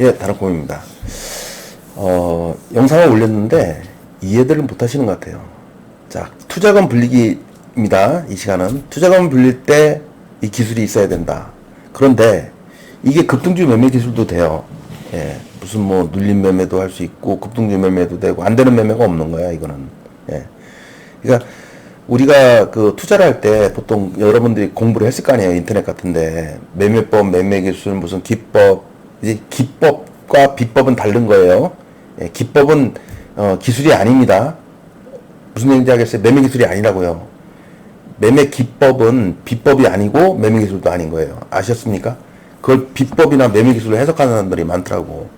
예, 다른콤입니다. 어, 영상을 올렸는데 이해들을 못 하시는 것 같아요. 자, 투자금 불리기입니다. 이 시간은. 투자금 불릴 때 이 기술이 있어야 된다. 그런데 이게 급등주 매매 기술도 돼요. 예, 무슨 뭐 눌림 매매도 할 수 있고 급등주 매매도 되고 안 되는 매매가 없는 거야, 이거는. 예. 그러니까 우리가 그 투자를 할 때 보통 여러분들이 공부를 했을 거 아니에요 인터넷 같은데 매매법, 매매 기술, 무슨 기법 이제 기법과 비법은 다른 거예요. 예, 기법은 어, 기술이 아닙니다. 무슨 얘기인지 알겠어요? 매매 기술이 아니라고요. 매매 기법은 비법이 아니고 매매 기술도 아닌 거예요. 아셨습니까? 그걸 비법이나 매매 기술로 해석하는 사람들이 많더라고.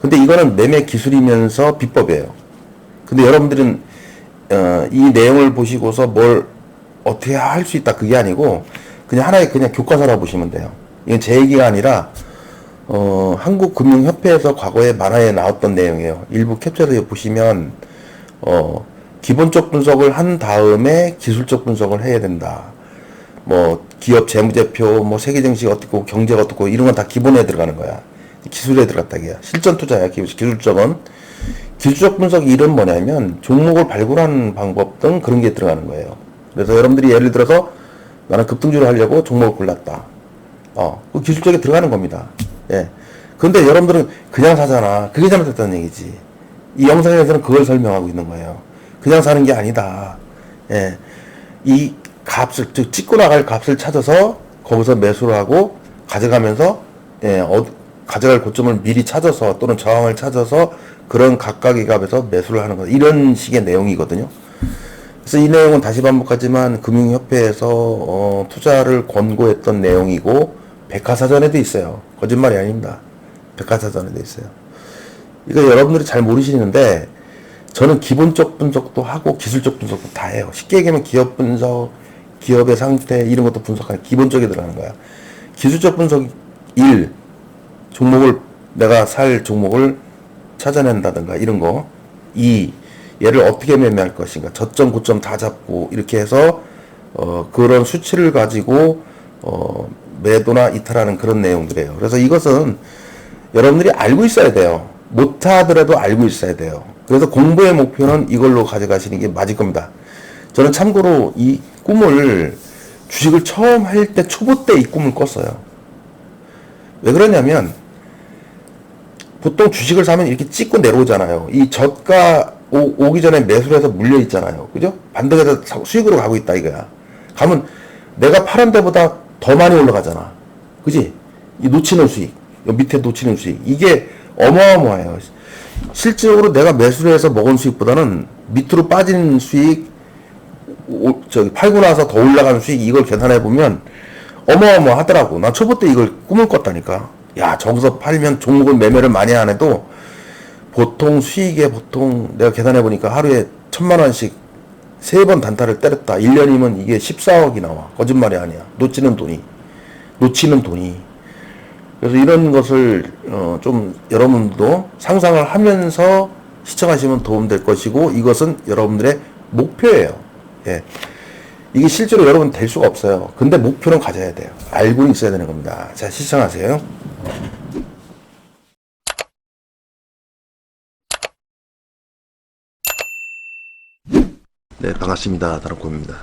근데 이거는 매매 기술이면서 비법이에요. 근데 여러분들은 어, 이 내용을 보시고서 뭘 어떻게 할 수 있다 그게 아니고 그냥 하나의 그냥 교과서라 보시면 돼요. 이건 제 얘기가 아니라 어, 한국금융협회에서 과거에 만화에 나왔던 내용이에요. 일부 캡처를 보시면 어, 기본적 분석을 한 다음에 기술적 분석을 해야 된다. 뭐 기업 재무제표, 뭐 세계 정식 어떻고 경제가 어떻고 이런 건 다 기본에 들어가는 거야. 기술에 들어갔다 이야 실전 투자야. 기- 기술적은 기술적 분석 일은 뭐냐면 종목을 발굴하는 방법 등 그런 게 들어가는 거예요. 그래서 여러분들이 예를 들어서 나는 급등주를 하려고 종목을 골랐다. 어, 그 기술적에 들어가는 겁니다. 예. 근데 여러분들은 그냥 사잖아. 그게 잘못됐다는 얘기지. 이 영상에서는 그걸 설명하고 있는 거예요. 그냥 사는 게 아니다. 예. 이 값을, 즉, 찍고 나갈 값을 찾아서 거기서 매수를 하고 가져가면서, 예, 어, 가져갈 고점을 미리 찾아서 또는 저항을 찾아서 그런 각각의 값에서 매수를 하는 거. 이런 식의 내용이거든요. 그래서 이 내용은 다시 반복하지만 금융협회에서 어, 투자를 권고했던 내용이고 백화사전에도 있어요. 거짓말이 아닙니다. 백화사전에도 있어요. 이거 여러분들이 잘 모르시는데 저는 기본적 분석도 하고 기술적 분석도 다 해요. 쉽게 얘기하면 기업 분석, 기업의 상태 이런 것도 분석하는 기본적에 들어가는 거야. 기술적 분석 1 종목을 내가 살 종목을 찾아낸다든가 이런 거. 2 얘를 어떻게 매매할 것인가. 저점 고점 다 잡고 이렇게 해서 어 그런 수치를 가지고 어 매도나 이탈하는 그런 내용들이에요. 그래서 이것은 여러분들이 알고 있어야 돼요. 못하더라도 알고 있어야 돼요. 그래서 공부의 목표는 이걸로 가져가시는 게 맞을 겁니다. 저는 참고로 이 꿈을 주식을 처음 할 때 초보 때 이 꿈을 꿨어요. 왜 그러냐면 보통 주식을 사면 이렇게 찍고 내려오잖아요. 이 저가 오, 기 전에 매수를 해서 물려 있잖아요. 그죠? 반등해서 사- 수익으로 가고 있다 이거야. 가면 내가 파란 데보다 더 많이 올라가잖아. 그지? 이 놓치는 수익. 요 밑에 놓치는 수익. 이게 어마어마해요. 실질적으로 내가 매수를 해서 먹은 수익보다는 밑으로 빠진 수익, 오- 저기 팔고 나서 더 올라가는 수익 이걸 계산해 보면 어마어마하더라고. 나 초보 때 이걸 꿈을 꿨다니까. 야, 저기서 팔면 종목을 매매를 많이 안 해도 보통 수익에 보통 내가 계산해 보니까 하루에 천만 원씩 세 번 단타를 때렸다. 1년이면 이게 14억이 나와. 거짓말이 아니야. 놓치는 돈이. 놓치는 돈이. 그래서 이런 것을 어, 좀 여러분도 상상을 하면서 시청하시면 도움될 것이고 이것은 여러분들의 목표예요. 예. 이게 실제로 여러분 될 수가 없어요. 근데 목표는 가져야 돼요. 알고 있어야 되는 겁니다. 자, 시청하세요. 네, 반갑습니다. 다른콤입니다.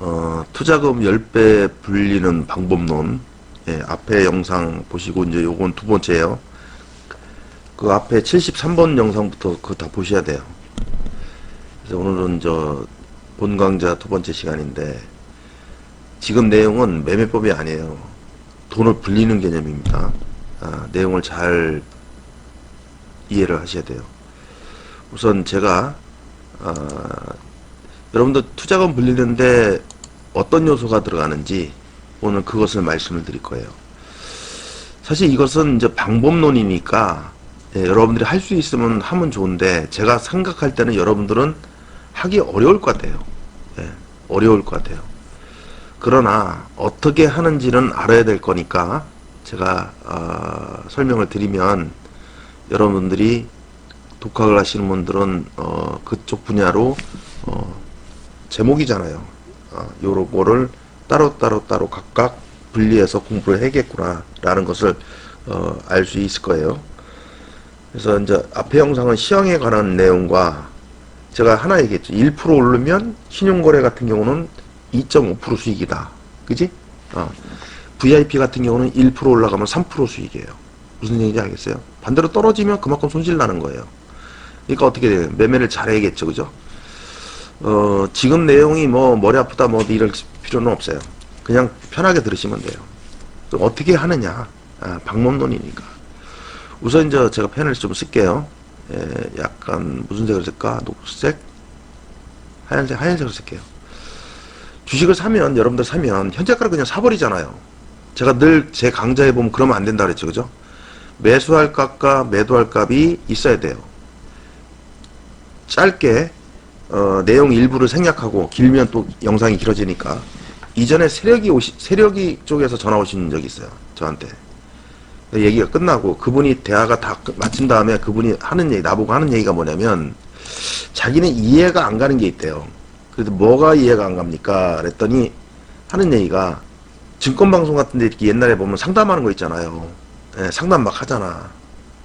어, 투자금 10배 불리는 방법론. 예, 앞에 영상 보시고, 이제 요건 두 번째예요. 그 앞에 73번 영상부터 그거 다 보셔야 돼요. 그래서 오늘은 저, 본 강좌 두 번째 시간인데, 지금 내용은 매매법이 아니에요. 돈을 불리는 개념입니다. 아, 내용을 잘 이해를 하셔야 돼요. 우선 제가, 아, 여러분들 투자금 불리는데 어떤 요소가 들어가는지 오늘 그것을 말씀을 드릴 거예요. 사실 이것은 이제 방법론이니까 예, 여러분들이 할 수 있으면 하면 좋은데 제가 생각할 때는 여러분들은 하기 어려울 것 같아요. 예, 어려울 것 같아요. 그러나 어떻게 하는지는 알아야 될 거니까 제가 어, 설명을 드리면 여러분들이 독학을 하시는 분들은 어, 그쪽 분야로 어, 제목이잖아요. 어, 요런 거를 따로 따로 따로 각각 분리해서 공부를 해야겠구나 라는 것을 어, 알 수 있을 거예요. 그래서 이제 앞에 영상은 시황에 관한 내용과 제가 하나 얘기했죠. 1% 오르면 신용거래 같은 경우는 2.5% 수익이다. 그지? 어. VIP 같은 경우는 1% 올라가면 3% 수익이에요. 무슨 얘기인지 알겠어요? 반대로 떨어지면 그만큼 손실 나는 거예요. 그러니까 어떻게 돼요? 매매를 잘해야겠죠. 그죠? 어, 지금 내용이 뭐 머리 아프다 뭐 이럴 필요는 없어요. 그냥 편하게 들으시면 돼요. 또 어떻게 하느냐? 아, 방법론이니까. 우선 이제 제가 펜을 좀 쓸게요. 예, 약간 무슨 색을 쓸까? 녹색? 하얀색, 하얀색으로 쓸게요. 주식을 사면, 여러분들 사면, 현재가를 그냥 사버리잖아요. 제가 늘 제 강좌에 보면 그러면 안 된다 그랬죠. 그죠? 매수할 값과 매도할 값이 있어야 돼요. 짧게, 어, 내용 일부를 생략하고, 길면 또 영상이 길어지니까, 이전에 세력이 오시, 세력이 쪽에서 전화 오신 적이 있어요. 저한테. 얘기가 끝나고 그분이 대화가 다 끝- 마친 다음에 그분이 하는 얘기 나보고 하는 얘기가 뭐냐면 자기는 이해가 안 가는 게 있대요. 그래서 뭐가 이해가 안 갑니까? 그랬더니 하는 얘기가 증권 방송 같은 데 이렇게 옛날에 보면 상담하는 거 있잖아요. 예, 상담 막 하잖아.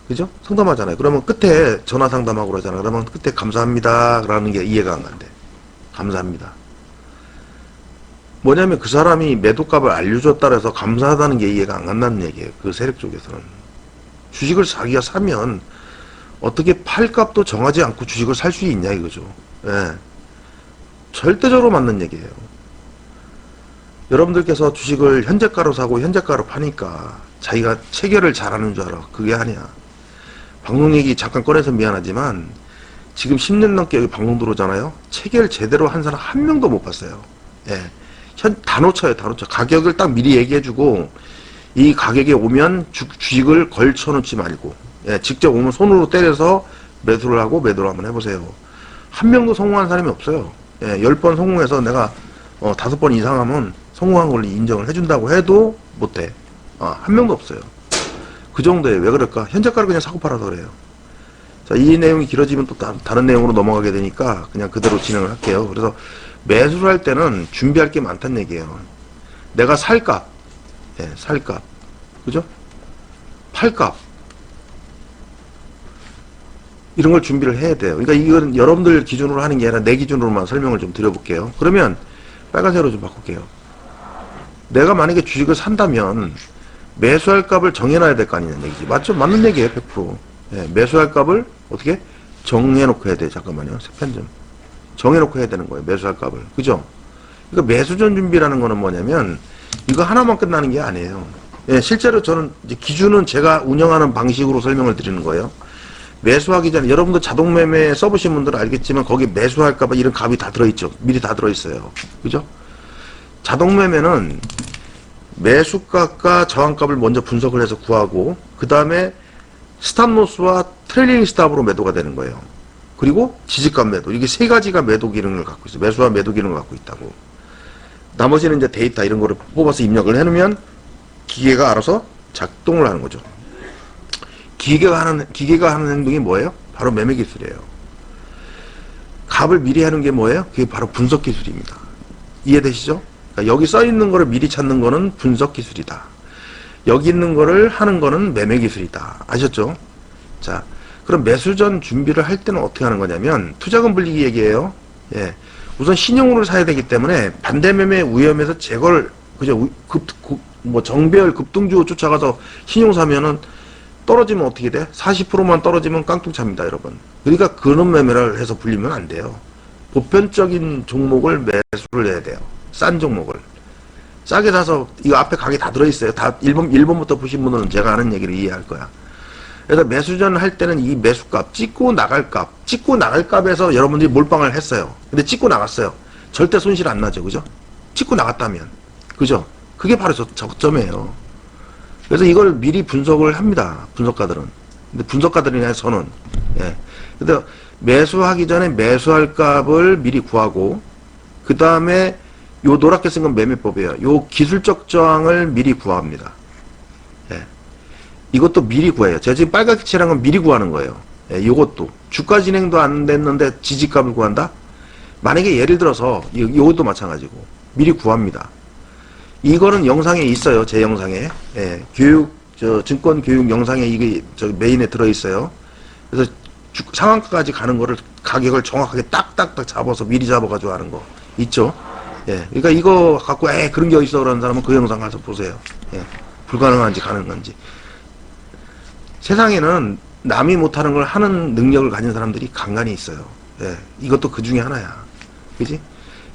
그죠? 상담하잖아요. 그러면 끝에 전화 상담하고 그러잖아. 그러면 끝에 감사합니다. 라는 게 이해가 안 간대. 감사합니다. 뭐냐면 그 사람이 매도값을 알려줬다 그래서 감사하다는 게 이해가 안 간다는 얘기예요. 그 세력 쪽에서는. 주식을 자기가 사면 어떻게 팔 값도 정하지 않고 주식을 살 수 있냐 이거죠. 예. 절대적으로 맞는 얘기예요. 여러분들께서 주식을 현재가로 사고 현재가로 파니까 자기가 체결을 잘하는 줄 알아. 그게 아니야. 방송 얘기 잠깐 꺼내서 미안하지만 지금 10년 넘게 여기 방송 들어오잖아요. 체결 제대로 한 사람 한 명도 못 봤어요. 예. 현, 다 놓쳐. 가격을 딱 미리 얘기해주고, 이 가격에 오면 주, 주식을 걸쳐놓지 말고, 예, 직접 오면 손으로 때려서 매수를 하고 매도를 한번 해보세요. 한 명도 성공한 사람이 없어요. 예, 열번 성공해서 내가, 어, 다섯 번 이상 하면 성공한 걸로 인정을 해준다고 해도 못해. 어, 한 명도 없어요. 그 정도에 왜 그럴까? 현재가를 그냥 사고 팔아서 그래요. 자, 이 내용이 길어지면 또 다, 다른 내용으로 넘어가게 되니까 그냥 그대로 진행을 할게요. 그래서 매수를 할 때는 준비할 게 많다는 얘기예요. 내가 살 값, 예, 살 값, 그죠? 팔 값. 이런 걸 준비를 해야 돼요. 그러니까 이건 여러분들 기준으로 하는 게 아니라 내 기준으로만 설명을 좀 드려볼게요. 그러면 빨간색으로 좀 바꿀게요. 내가 만약에 주식을 산다면 매수할 값을 정해놔야 될 거 아니냐는 얘기지. 맞죠? 맞는 얘기예요, 100%. 예, 매수할 값을 어떻게 정해놓고 해야 돼. 잠깐만요. 펜 좀. 정해놓고 해야 되는 거예요. 매수할 값을. 그죠? 그러니까 매수전 준비라는 거는 뭐냐면 이거 하나만 끝나는 게 아니에요. 예, 실제로 저는 이제 기준은 제가 운영하는 방식으로 설명을 드리는 거예요. 매수하기 전에 여러분도 자동 매매 써보신 분들은 알겠지만 거기 매수할까 봐 이런 값이 다 들어있죠. 미리 다 들어있어요. 그죠? 자동 매매는 매수값과 저항값을 먼저 분석을 해서 구하고 그 다음에 스탑로스와 트레일링 스탑으로 매도가 되는 거예요. 그리고 지지값 매도 이게 세 가지가 매도 기능을 갖고 있어요. 매수와 매도 기능을 갖고 있다고. 나머지는 이제 데이터 이런 거를 뽑아서 입력을 해놓으면 기계가 알아서 작동을 하는 거죠. 기계가 하는 기계가 하는 행동이 뭐예요? 바로 매매 기술이에요. 값을 미리 하는 게 뭐예요? 그게 바로 분석 기술입니다. 이해되시죠? 그러니까 여기 써 있는 거를 미리 찾는 거는 분석 기술이다. 여기 있는 거를 하는 거는 매매 기술이다. 아셨죠? 자, 그럼 매수 전 준비를 할 때는 어떻게 하는 거냐면 투자금 불리기 얘기예요. 예. 우선 신용으로 사야 되기 때문에 반대 매매 위험에서 제거를 그죠? 우- 급, 급- 뭐 정배열 급등주 쫓아가서 신용 사면은 떨어지면 어떻게 돼? 40%만 떨어지면 깡통차입니다, 여러분. 그러니까 그런 매매를 해서 불리면 안 돼요. 보편적인 종목을 매수를 해야 돼요. 싼 종목을. 싸게 사서 이거 앞에 가게 다 들어있어요. 다 1번, 1번부터 보신 분들은 제가 하는 얘기를 이해할 거야. 그래서 매수전을 할 때는 이 매수값, 찍고 나갈 값, 찍고 나갈 값에서 여러분들이 몰빵을 했어요. 근데 찍고 나갔어요. 절대 손실 안 나죠. 그죠? 찍고 나갔다면. 그죠? 그게 바로 저, 저점이에요. 그래서 이걸 미리 분석을 합니다. 분석가들은. 근데 분석가들이나 저는. 예. 근데 매수하기 전에 매수할 값을 미리 구하고, 그 다음에 요 노랗게 쓴 건 매매법이에요. 요 기술적 저항을 미리 구합니다. 예. 이것도 미리 구해요. 제가 지금 빨갛게 칠한 건 미리 구하는 거예요. 예, 요것도. 주가 진행도 안 됐는데 지지값을 구한다? 만약에 예를 들어서, 이- 요것도 마찬가지고, 미리 구합니다. 이거는 영상에 있어요. 제 영상에. 예, 교육, 저, 증권 교육 영상에 이게 저 메인에 들어있어요. 그래서 주- 상한가까지 가는 거를 가격을 정확하게 딱딱딱 잡아서 미리 잡아가지고 하는 거 있죠. 예, 그러니까 이거 갖고 에 그런 게 어딨어 그러는 사람은 그 영상 가서 보세요. 예, 불가능한지 가능한지. 세상에는 남이 못하는 걸 하는 능력을 가진 사람들이 간간히 있어요. 예, 이것도 그 중에 하나야. 그지?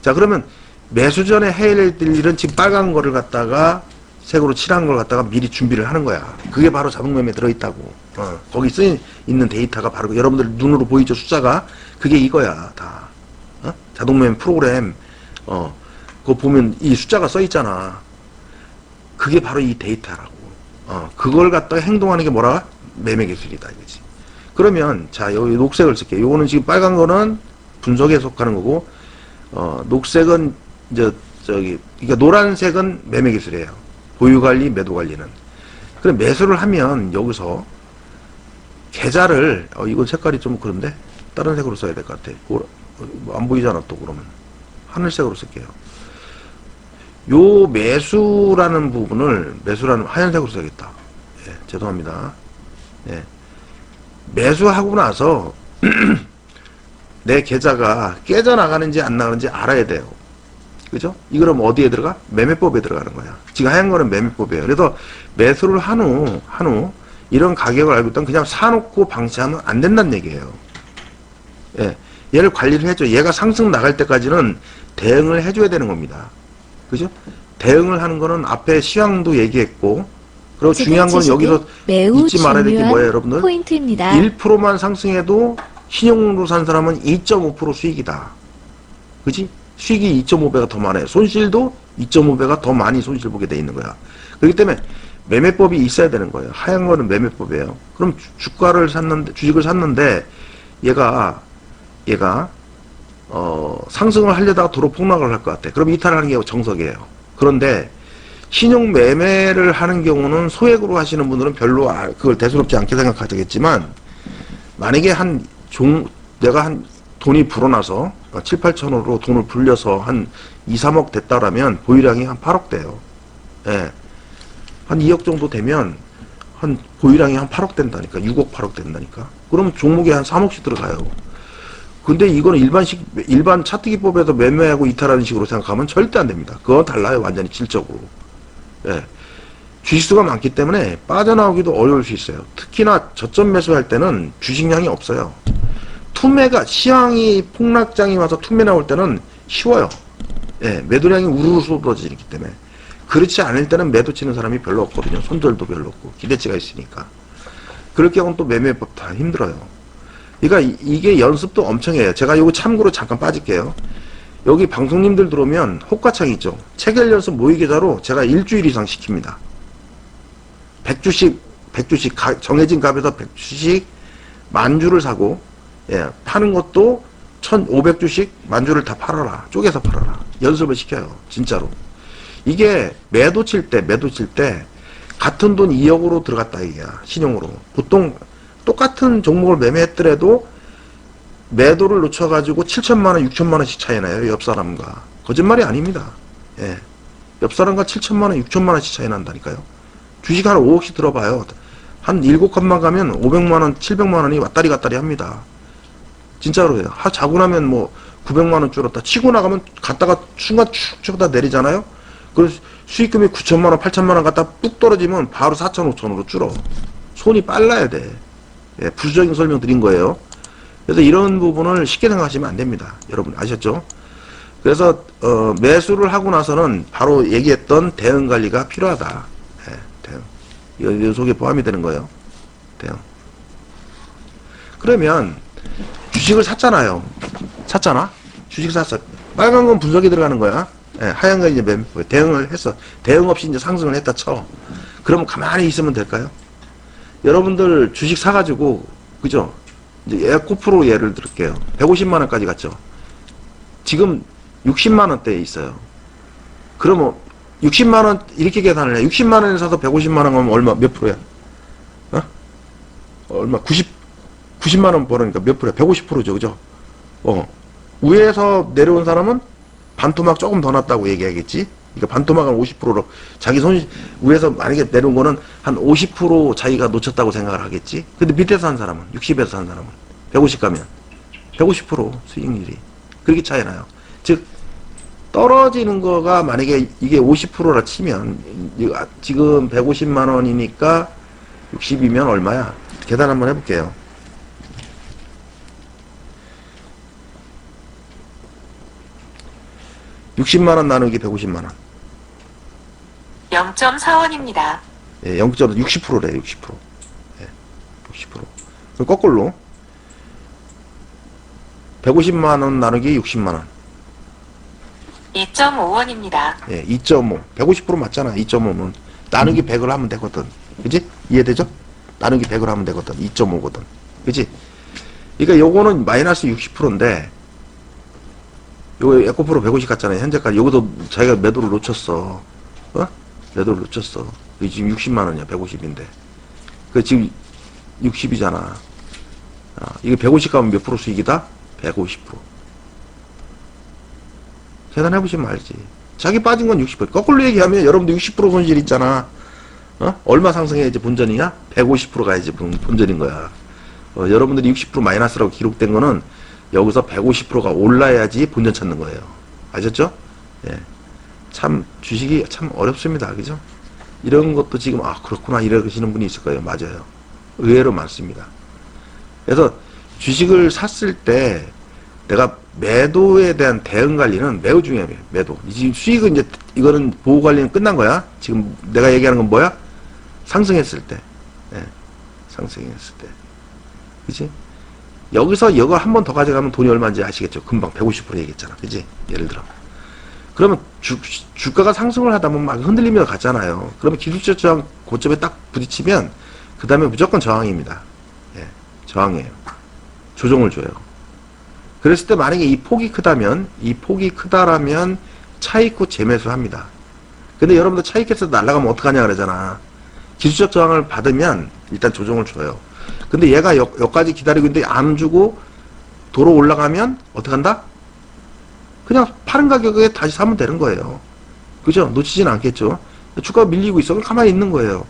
자, 그러면 매수 전에 해야 될 일은 지금 빨간 거를 갖다가 색으로 칠한 걸 갖다가 미리 준비를 하는 거야. 그게 바로 자동매매에 들어있다고. 어, 거기 쓰여 있는 데이터가 바로 그 여러분들 눈으로 보이죠 숫자가 그게 이거야 다. 어? 자동매매 프로그램 어 그거 보면 이 숫자가 써 있잖아. 그게 바로 이 데이터라고. 어 그걸 갖다가 행동하는 게 뭐라? 매매 기술이다 이거지. 그러면 자 여기 녹색을 쓸게요. 요거는 지금 빨간 거는 분석에 속하는 거고 어 녹색은 이제 저기 그러니까 노란색은 매매 기술이에요. 보유 관리, 매도 관리는. 그럼 매수를 하면 여기서 계좌를 어 이거 색깔이 좀 그런데 다른 색으로 써야 될 것 같아. 뭐, 뭐안 보이잖아 또 그러면 하늘색으로 쓸게요. 요 매수라는 부분을 매수라는 하얀색으로 써야겠다. 예, 죄송합니다. 예. 매수하고 나서 내 계좌가 깨져 나가는지 안 나가는지 알아야 돼요. 그죠? 이 그럼 어디에 들어가? 매매법에 들어가는 거야. 지금 하얀 거는 매매법이에요. 그래서 매수를 한 후, 한 후, 이런 가격을 알고 있다면 그냥 사놓고 방치하면 안 된다는 얘기예요. 예. 얘를 관리를 해줘. 얘가 상승 나갈 때까지는 대응을 해줘야 되는 겁니다. 그죠? 대응을 하는 거는 앞에 시황도 얘기했고, 그리고 중요한 건 여기서 잊지 말아야 될 게 뭐예요, 여러분들? 포인트입니다. 1%만 상승해도 신용으로 산 사람은 2.5% 수익이다. 그지? 수익이 2.5배가 더 많아요. 손실도 2.5배가 더 많이 손실 보게 돼 있는 거야. 그렇기 때문에 매매법이 있어야 되는 거예요. 하얀 거는 매매법이에요. 그럼 주- 주가를 샀는데, 주식을 샀는데, 얘가, 얘가, 어, 상승을 하려다가 도로 폭락을 할 것 같아. 그럼 이탈하는 게 정석이에요. 그런데, 신용 매매를 하는 경우는 소액으로 하시는 분들은 별로 아- 그걸 대수롭지 않게 생각하겠지만, 만약에 한 종, 내가 한 돈이 불어나서 7, 8천으로 돈을 불려서 한 2, 3억 됐다라면 보유량이 한 8억 돼요. 예. 한 2억 정도 되면 한 보유량이 한 8억 된다니까. 6억, 8억 된다니까. 그러면 종목에 한 3억씩 들어가요. 근데 이거는 일반식, 일반 차트 기법에서 매매하고 이탈하는 식으로 생각하면 절대 안 됩니다. 그건 달라요. 완전히 질적으로. 예. 주식수가 많기 때문에 빠져나오기도 어려울 수 있어요. 특히나 저점 매수할 때는 주식량이 없어요. 투매가 시황이 폭락장이 와서 투매 나올 때는 쉬워요. 예, 매도량이 우르르 쏟아지기 때문에 그렇지 않을 때는 매도 치는 사람이 별로 없거든요. 손절도 별로 없고 기대치가 있으니까. 그럴 경우는 또 매매법 다 힘들어요. 그러니까 이- 이게 연습도 엄청 해요. 제가 요거 참고로 잠깐 빠질게요. 여기 방송님들 들어오면 호가창 있죠. 체결 연습 모의 계좌로 제가 일주일 이상 시킵니다. 100주씩 100주씩 가- 정해진 값에서 100주씩 만주를 사고 예, 파는 것도 1,500주씩 만주를 다 팔아라. 쪼개서 팔아라. 연습을 시켜요. 진짜로. 이게 매도 칠 때, 매도 칠 때, 같은 돈 2억으로 들어갔다, 이게야. 신용으로. 보통 똑같은 종목을 매매했더라도 매도를 놓쳐가지고 7천만 원, 6천만 원씩 차이 나요. 옆 사람과. 거짓말이 아닙니다. 예. 옆 사람과 7천만 원, 6천만 원씩 차이 난다니까요. 주식 한 5억씩 들어봐요. 한 7컷만 가면 500만 원, 700만 원이 왔다리 갔다리 합니다. 진짜로요. 하, 자고 나면 뭐 900만 원 줄었다. 치고 나가면 갔다가 순간 축 쳐다 내리잖아요. 그 수익금이 9천만 원, 8천만 원 갔다 뚝 떨어지면 바로 4천, 5천으로 줄어. 손이 빨라야 돼. 예, 부수적인 설명 드린 거예요. 그래서 이런 부분을 쉽게 생각하시면 안 됩니다. 여러분 아셨죠? 그래서 어, 매수를 하고 나서는 바로 얘기했던 대응 관리가 필요하다. 예, 대응. 이거, 이거 속에 포함이 되는 거예요. 대응. 그러면 주식을 샀잖아요. 샀잖아? 주식 샀어. 빨간 건 분석이 들어가는 거야. 예, 하얀 건 이제 대응을 했어. 대응 없이 이제 상승을 했다 쳐. 그러면 가만히 있으면 될까요? 여러분들 주식 사가지고, 그죠? 이제 에코프로 예를 들을게요. 150만 원까지 갔죠. 지금 60만 원대에 있어요. 그러면 60만 원, 이렇게 계산을 해. 60만 원에 사서 150만원 하면 얼마, 몇 프로야? 어? 얼마? 90, 90만 원 벌으니까 몇 프로야? 150%죠, 그죠? 어. 위에서 내려온 사람은 반토막 조금 더 났다고 얘기하겠지? 그러니까 반토막은 50%로 자기 손 위에서 만약에 내려온 거는 한 50% 자기가 놓쳤다고 생각을 하겠지. 근데 밑에서 한 사람은 60에서 한 사람은 150 가면 150% 수익률이 그렇게 차이 나요. 즉 떨어지는 거가 만약에 이게 50%라 치면 이- 아, 지금 150만 원이니까 60이면 얼마야? 계산 한번 해볼게요. 60만 원 나누기 150만 원. 0.4원입니다. 예, 0.60%래, 60%. 예, 60%. 그럼 거꾸로. 150만원 나누기 60만원. 2.5원입니다. 예, 2.5. 150% 맞잖아, 2.5는. 나누기 100을 하면 되거든. 그지? 이해되죠? 나누기 100을 하면 되거든. 2.5거든. 그지? 그러니까 요거는 마이너스 60%인데, 요거 에코프로 150 같잖아요. 현재까지. 여기도 자기가 매도를 놓쳤어. 어? 매도를 놓쳤어. 지금 60만원이야, 150인데. 그 지금 60이잖아. 아, 이게 150 가면 몇 프로 수익이다? 150%. 계산해보시면 알지. 자기 빠진 건 60%. 거꾸로 얘기하면 여러분들 60% 손실 있잖아. 어? 얼마 상승해야지 본전이냐? 150% 가야지 본- 본전인 거야. 어, 여러분들이 60% 마이너스라고 기록된 거는 여기서 150%가 올라야지 본전 찾는 거예요. 아셨죠? 예. 참 주식이 참 어렵습니다. 그죠? 이런 것도 지금 아 그렇구나 이러시는 분이 있을 거예요. 맞아요. 의외로 많습니다. 그래서 주식을 샀을 때 내가 매도에 대한 대응 관리는 매우 중요해요. 매도. 지금 수익은 이제 이거는 보호 관리는 끝난 거야. 지금 내가 얘기하는 건 뭐야? 상승했을 때. 예. 상승했을 때. 그지? 여기서 이거 한번 더 가져가면 돈이 얼마인지 아시겠죠? 금방 150% 얘기했잖아. 그지? 예를 들어. 그러면 주, 주가가 상승을 하다 보면 막 흔들리며 갔잖아요. 그러면 기술적 저항 고점에 딱 부딪히면 그 다음에 무조건 저항입니다. 예, 저항이에요. 조정을 줘요. 그랬을 때 만약에 이 폭이 크다면 이 폭이 크다라면 차익후 재매수 합니다. 근데 여러분들 차익해서 날아가면 어떡하냐 그러잖아. 기술적 저항을 받으면 일단 조정을 줘요. 근데 얘가 여, 여기까지 기다리고 있는데 안 주고 도로 올라가면 어떡한다? 그냥 파는 가격에 다시 사면 되는 거예요. 그죠? 놓치진 않겠죠? 주가가 밀리고 있어. 그럼 가만히 있는 거예요.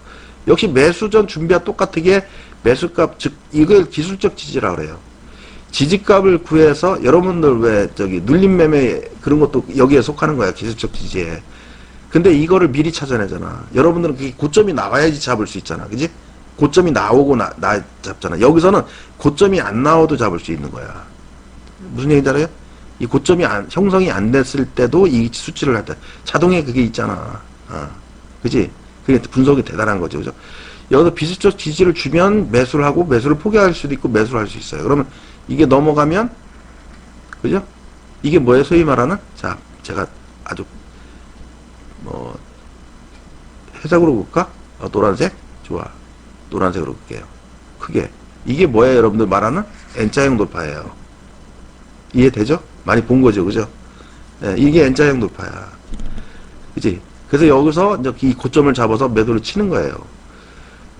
역시 매수 전 준비와 똑같게 매수값, 즉, 이걸 기술적 지지라 그래요. 지지값을 구해서 여러분들 왜 저기 눌림 매매 그런 것도 여기에 속하는 거야. 기술적 지지에. 근데 이거를 미리 찾아내잖아. 여러분들은 그게 고점이 나와야지 잡을 수 있잖아. 그지? 고점이 나오고 나, 나 잡잖아. 여기서는 고점이 안 나와도 잡을 수 있는 거야. 무슨 얘기인지 알아요? 이 고점이 안, 형성이 안 됐을 때도 이 수치를 할 때, 자동에 그게 있잖아. 아, 그지? 그게 분석이 대단한 거죠. 그죠? 여기서 비슷적 지지를 주면 매수를 하고 매수를 포기할 수도 있고 매수를 할 수 있어요. 그러면 이게 넘어가면, 그죠? 이게 뭐예요? 소위 말하는? 자, 제가 아주, 뭐, 회색으로 볼까? 어, 노란색? 좋아. 노란색으로 볼게요. 크게. 이게 뭐예요? 여러분들 말하는? N자형 돌파예요. 이해되죠? 많이 본 거죠, 그죠? 예, 이게 N자형 돌파야. 그지? 그래서 여기서 이제 이 고점을 잡아서 매도를 치는 거예요.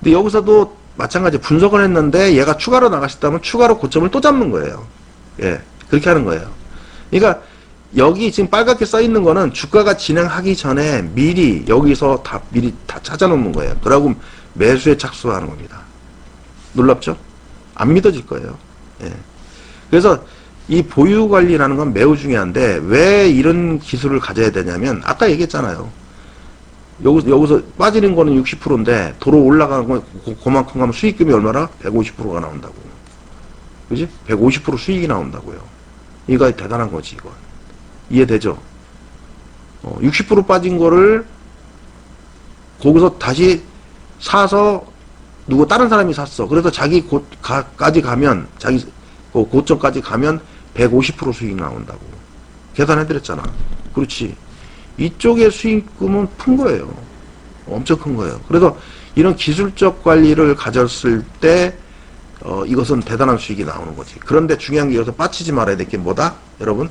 근데 여기서도 마찬가지 분석을 했는데 얘가 추가로 나가셨다면 추가로 고점을 또 잡는 거예요. 예, 그렇게 하는 거예요. 그러니까 여기 지금 빨갛게 써 있는 거는 주가가 진행하기 전에 미리 여기서 다 미리 다 찾아 놓는 거예요. 그러고 매수에 착수하는 겁니다. 놀랍죠? 안 믿어질 거예요. 예. 그래서 이 보유 관리라는 건 매우 중요한데 왜 이런 기술을 가져야 되냐면 아까 얘기했잖아요. 여기서, 여기서 빠지는 거는 60%인데 도로 올라가는 건 고- 그만큼 가면 수익금이 얼마나? 150%가 나온다고. 그지? 150% 수익이 나온다고요. 이거 대단한 거지, 이건. 이해되죠? 어, 60% 빠진 거를 거기서 다시 사서 누구 다른 사람이 샀어. 그래서 자기 곳까지 가면 자기 그 고점까지 가면 150% 수익 나온다고. 계산해드렸잖아. 그렇지. 이쪽의 수익금은 큰 거예요. 엄청 큰 거예요. 그래서 이런 기술적 관리를 가졌을 때 어, 이것은 대단한 수익이 나오는 거지. 그런데 중요한 게 여기서 빠치지 말아야 될 게 뭐다? 여러분,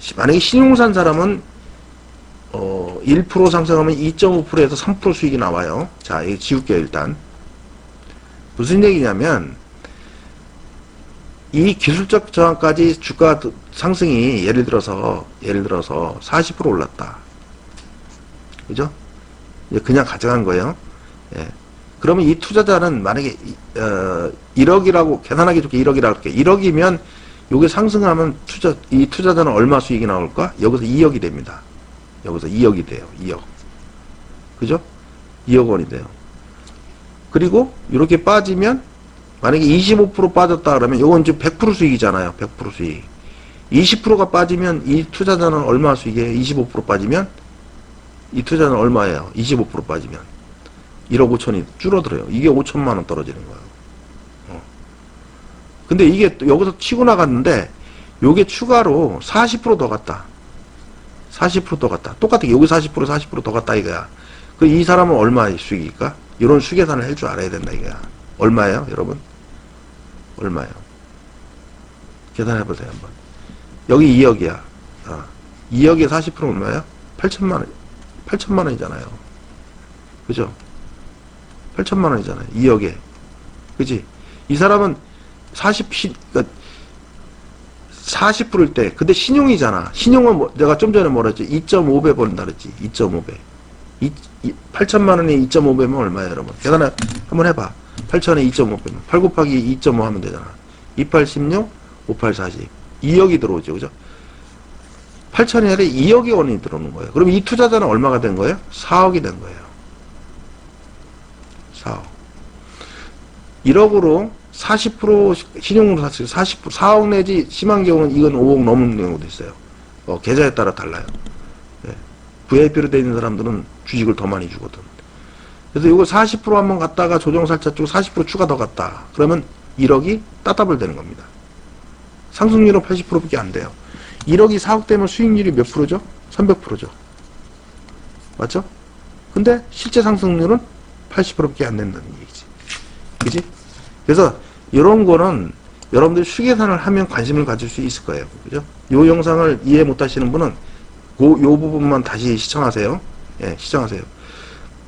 시- 만약에 신용산 사람은 어, 1% 상승하면 2.5%에서 3% 수익이 나와요. 자, 이거 지울게요, 일단. 무슨 얘기냐면, 이 기술적 저항까지 주가 상승이 예를 들어서, 예를 들어서 40% 올랐다. 그죠? 그냥 가져간 거예요. 예. 그러면 이 투자자는 만약에 이- 어, 1억이라고 계산하기 좋게 1억이라고 할게. 1억이면 요게 상승하면 투자 이 투자자는 얼마 수익이 나올까? 여기서 2억이 됩니다. 여기서 2억이 돼요. 2억. 그죠? 2억 원이 돼요. 그리고 이렇게 빠지면 만약에 25% 빠졌다 그러면 요건 이제 100% 수익이잖아요. 100% 수익. 20%가 빠지면 이 투자자는 얼마 수익이에요? 25% 빠지면 이 투자는 얼마예요? 25% 빠지면 1억 5천이 줄어들어요. 이게 5천만 원 떨어지는 거예요. 어. 근데 이게 또 여기서 치고 나갔는데 요게 추가로 40%더 갔다. 40%더 갔다. 똑같아. 여기 40% 40%더 갔다 이거야. 그 이 사람은 얼마의 수익일까? 이런 수계산을 할 줄 알아야 된다 이거야. 얼마예요, 여러분? 얼마예요? 계산해 보세요 한번. 여기 2억이야. 아, 2억에 40% 얼마야? 8천만 원. 8천만 원이잖아요. 그죠? 8천만 원이잖아요. 2억에. 그지? 이 사람은 40, 시, 그러니까 40%일 때, 근데 신용이잖아. 신용은 뭐, 내가 좀 전에 뭐라 했지? 2.5배 번다 그랬지. 2.5배. 2, 8천만 원에 2.5배면 얼마야, 여러분? 계산해, 한번 해봐. 8천에 2.5배면. 8 곱하기 2.5 하면 되잖아. 28, 16, 58, 40. 2억이 들어오죠. 그죠? 8천이 아니라 2억의 원이 들어오는 거예요. 그럼 이 투자자는 얼마가 된 거예요? 4억이 된 거예요. 4억. 1억으로 40% 신용으로 샀어요. 40% 4억 내지 심한 경우는 이건 5억 넘는 경우도 있어요. 어, 계좌에 따라 달라요. 예. VIP로 돼 있는 사람들은 주식을 더 많이 주거든. 그래서 이거 40% 한번 갔다가 조정 살짝 주고 40% 추가 더 갔다. 그러면 1억이 따따블 되는 겁니다. 상승률은 80%밖에 안 돼요. 1억이 4억 되면 수익률이 몇 프로죠? 300%죠. 맞죠? 근데 실제 상승률은 80%밖에 안 된다는 얘기지. 그지? 그래서 이런 거는 여러분들이 수계산을 하면 관심을 가질 수 있을 거예요. 그죠? 요 영상을 이해 못 하시는 분은 그, 요 부분만 다시 시청하세요. 예, 시청하세요.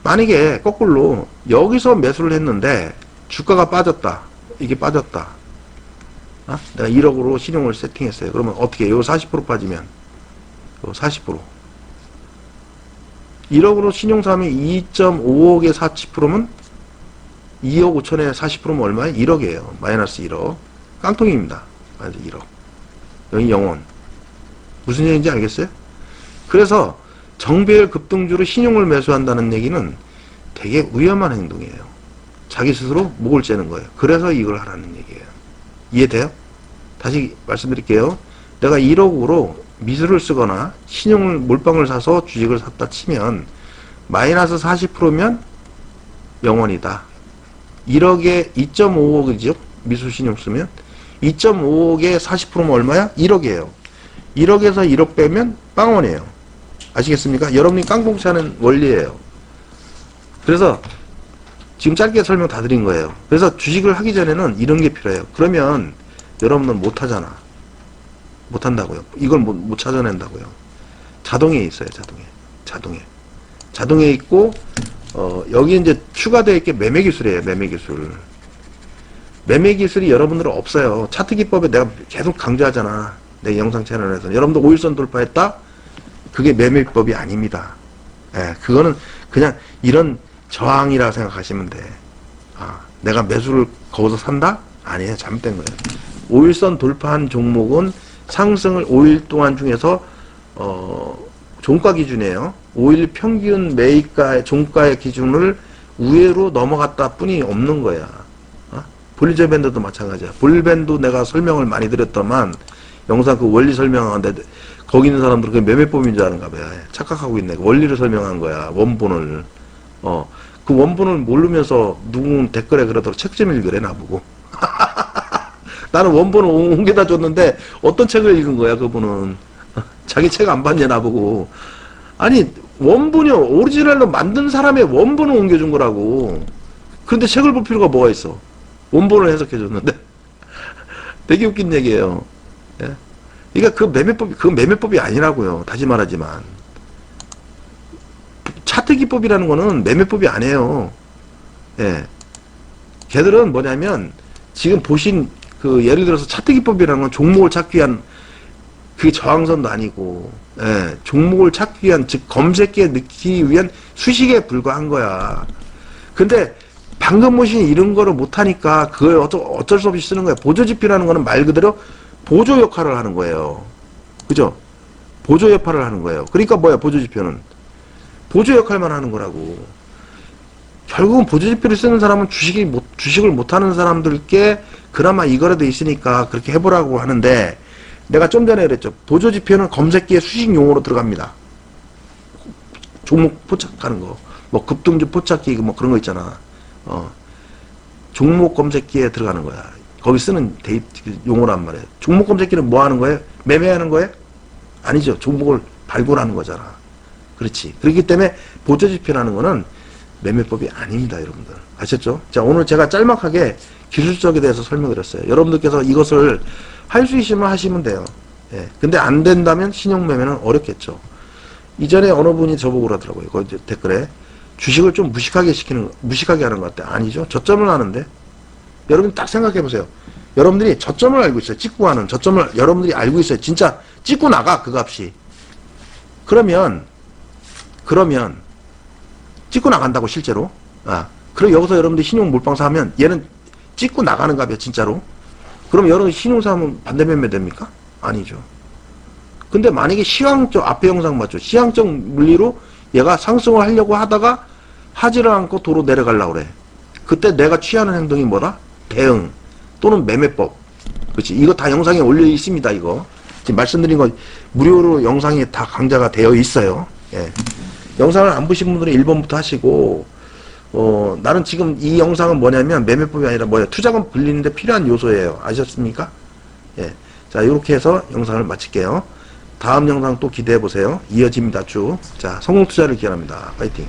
만약에 거꾸로 여기서 매수를 했는데 주가가 빠졌다. 이게 빠졌다. 어? 내가 1억으로 신용을 세팅했어요. 그러면 어떻게 해요? 40% 빠지면 요 40% 1억으로 신용 사면 2.5억에 40%면 2억 5천에 40%면 얼마예요? 1억이에요. 마이너스 1억. 깡통입니다. 마이너스 1억. 여기 영원. 무슨 얘기인지 알겠어요? 그래서 정배열 급등주로 신용을 매수한다는 얘기는 되게 위험한 행동이에요. 자기 스스로 목을 째는 거예요. 그래서 이걸 하라는 얘기예요. 이해돼요? 다시 말씀드릴게요. 내가 1억으로 미술을 쓰거나 신용을 몰빵을 사서 주식을 샀다 치면 마이너스 40%면 영원이다. 1억에 2.5억이죠. 미술 신용 쓰면 2.5억에 40%면 얼마야? 1억이에요. 1억에서 1억 빼면 빵원이에요. 아시겠습니까? 여러분이 깡통치 하는 원리예요. 그래서 지금 짧게 설명 다 드린 거예요. 그래서 주식을 하기 전에는 이런 게 필요해요. 그러면 여러분은 못 하잖아. 못 한다고요. 이걸 못, 못 찾아낸다고요. 자동에 있어요, 자동에. 자동에. 자동에 있고, 어, 여기 이제 추가되어 있게 매매 기술이에요, 매매 기술. 매매 기술이 여러분들은 없어요. 차트 기법에 내가 계속 강조하잖아. 내 영상 채널에서. 여러분들 5일선 돌파했다? 그게 매매법이 아닙니다. 예, 그거는 그냥 이런 저항이라 생각하시면 돼. 아, 내가 매수를 거기서 산다? 아니에요. 잘못된 거예요. 5일선 돌파한 종목은 상승을 5일 동안 중에서 어, 종가 기준이에요. 5일 평균 매입가의 종가의 기준을 우회로 넘어갔다 뿐이 없는 거야. 어? 볼리저 밴드도 마찬가지야. 볼밴드 내가 설명을 많이 드렸더만 영상 그 원리 설명하는데 거기 있는 사람들은 그게 매매법인 줄 아는가 봐요. 착각하고 있네. 원리를 설명한 거야. 원본을. 어. 그 원본을 모르면서 누군 댓글에 그러도록 책좀 읽으래 나보고. 나는 원본을 옮겨다 줬는데 어떤 책을 읽은 거야 그분은. 자기 책 안 봤냐 나보고. 아니 원본이요. 오리지널로 만든 사람의 원본을 옮겨준 거라고. 그런데 책을 볼 필요가 뭐가 있어. 원본을 해석해 줬는데. 되게 웃긴 얘기예요. 예? 그러니까 그 매매법이 그 매매법이 아니라고요. 다시 말하지만 차트 기법이라는 거는 매매법이 아니에요. 예. 걔들은 뭐냐면 지금 보신 그 예를 들어서 차트 기법이라는 건 종목을 찾기 위한 그게 저항선도 아니고 예. 종목을 찾기 위한 즉 검색기에 넣기 위한 수식에 불과한 거야. 근데 당근 모신이 이런 거를 못하니까 그걸 어쩌, 어쩔 수 없이 쓰는 거예요. 보조지표라는 거는 말 그대로 보조 역할을 하는 거예요. 그죠? 보조 역할을 하는 거예요. 그러니까 뭐야, 보조지표는. 보조 역할만 하는 거라고. 결국은 보조지표를 쓰는 사람은 주식이 못, 주식을 못하는 사람들께 그나마 이거라도 있으니까 그렇게 해보라고 하는데 내가 좀 전에 그랬죠. 보조 지표는 검색기에 수식 용어로 들어갑니다. 종목 포착하는 거. 뭐 급등주 포착기 뭐 그런 거 있잖아. 어. 종목 검색기에 들어가는 거야. 거기 쓰는 데이 용어란 말이에요. 종목 검색기는 뭐 하는 거예요? 매매하는 거예요? 아니죠. 종목을 발굴하는 거잖아. 그렇지. 그렇기 때문에 보조 지표라는 거는 매매법이 아닙니다, 여러분들. 아셨죠? 자, 오늘 제가 짤막하게 기술적에 대해서 설명드렸어요. 여러분들께서 이것을 할 수 있으면 하시면 돼요. 예. 근데 안 된다면 신용매매는 어렵겠죠. 이전에 어느 분이 저보고 그러더라고요. 그 댓글에 주식을 좀 무식하게 시키는, 무식하게 하는 것 같아. 아니죠. 저점을 하는데. 여러분 딱 생각해 보세요. 여러분들이 저점을 알고 있어요. 찍고 하는 저점을 여러분들이 알고 있어요. 진짜 찍고 나가 그 값이. 그러면 그러면 찍고 나간다고 실제로. 아. 그리고 여기서 여러분들 신용 몰빵사 하면 얘는 찍고 나가는 값이야 진짜로. 그럼 여러분 신용사 하면 반대 매매 됩니까? 아니죠. 근데 만약에 시황적 앞에 영상 맞죠? 시황적 물리로 얘가 상승을 하려고 하다가 하지를 않고 도로 내려가려고 그래. 그때 내가 취하는 행동이 뭐다? 대응 또는 매매법. 그렇지. 이거 다 영상에 올려 있습니다. 이거 지금 말씀드린 거 무료로 영상에 다 강좌가 되어 있어요. 예. 영상을 안 보신 분들은 1번부터 하시고 어, 나는 지금 이 영상은 뭐냐면 매매법이 아니라 뭐야 투자금 불리는데 필요한 요소예요. 아셨습니까? 예. 자, 이렇게 해서 영상을 마칠게요. 다음 영상 또 기대해 보세요. 이어집니다, 쭉. 자, 성공 투자를 기원합니다. 파이팅.